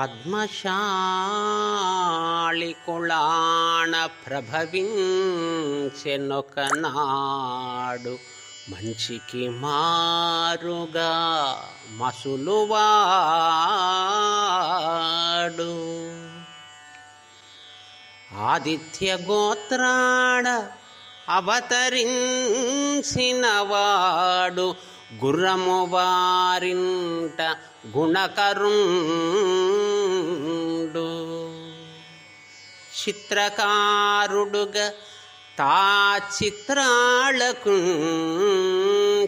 పద్మశాళికుళాణ ప్రభవించెనొకనాడు మంచికి మారుగా మసులువాడు. ఆదిత్య గోత్రాడ అవతరించినవాడు గుర్రమువారింట గుణకరుండు. చిత్రకారుడుగా తా చిత్రాలకు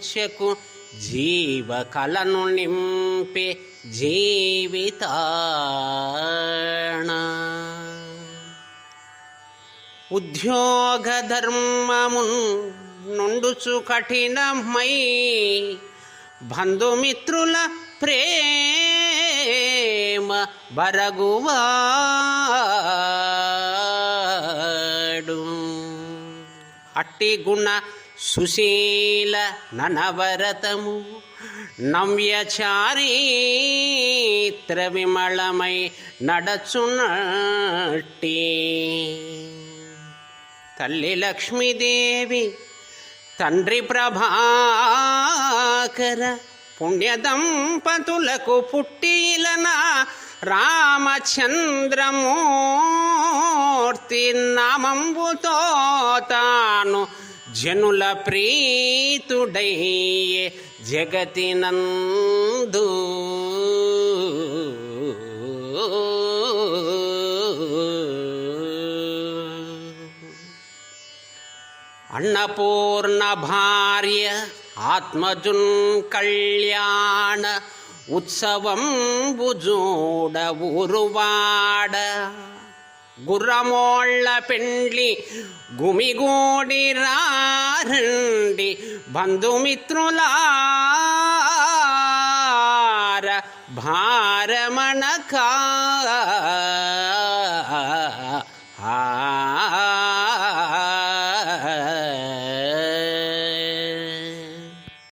శకు జీవకలను నింపే జీవితాణ ఉద్యోగధర్మమున్ నుండుచు కఠినమై బంధుమిత్రుల ప్రేమ బరగువాడు. అట్టి గుణ సుశీల ననవరతము నవ్యచారీత్ర విమళమై నడచునట్టి. తల్లి లక్ష్మీదేవి తండ్రి ప్రభాకర పుణ్యదంపతులకు పుట్టిలన రామచంద్రమూర్తి నామంబుతో తాను జనుల ప్రీతుడయ్యే జగతినందు. అన్నపూర్ణ భార్య ఆత్మజున్ కళ్యాణ ఉత్సవం బుజూడ ఊరువాడ. గుర్రమోళ్ళ పెండ్లి గుమిగూడి రారండి బంధుమిత్రులార భారమణక